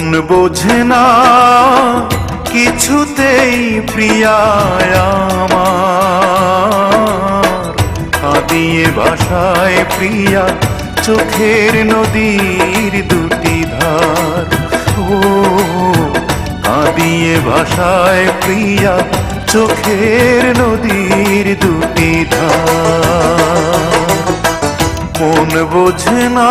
মন বোঝে না কিছুতেই প্রিয়ায় আমার। ভাষায় প্রিয়া, চোখের নদীর দুটি ধার। ও, কাঁদিয়ে ভাষায় প্রিয়া, চোখের নদীর দুটি ধার। মন বোঝে না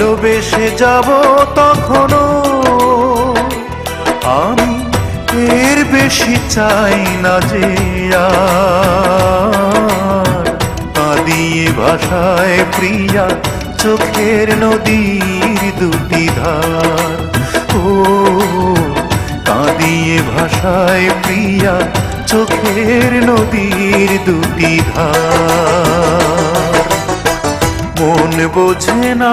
ভালোবেসে যাব তখনো আমি এর বেশি চাই না যে কাঁদিয়ে ভাষায় প্রিয়া চোখের নদীর দুটি ধার। ও কাঁদিয়ে ভাষায় প্রিয়া চোখের নদীর দুটি ধার। মন বোঝে না।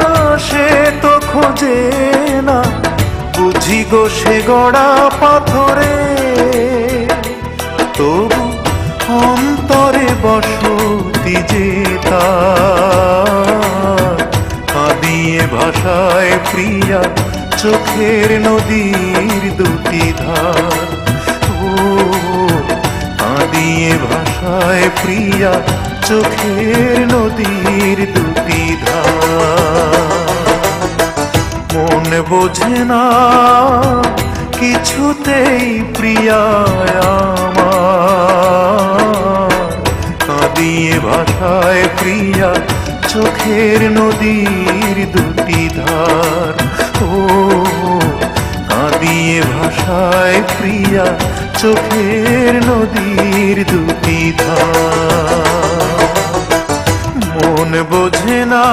সে গড়া পাথরে, তবু অন্তরে বসতি তার। কাঁদিয়ে ভাষায় প্রিয়া চোখের নদীর দুটি ধার। ও, কাঁদিয়ে ভাষায় প্রিয়া চোখের নদীর দুটি বোঝে না, কিছুতেই প্রিয়ায় আমার। ভাষায় প্রিয়া, চোখের নদীর দুটি ধার। ও, কাঁদিয়ে ভাষায় প্রিয়া, চোখের নদীর দুটি ধার। মন বোঝে না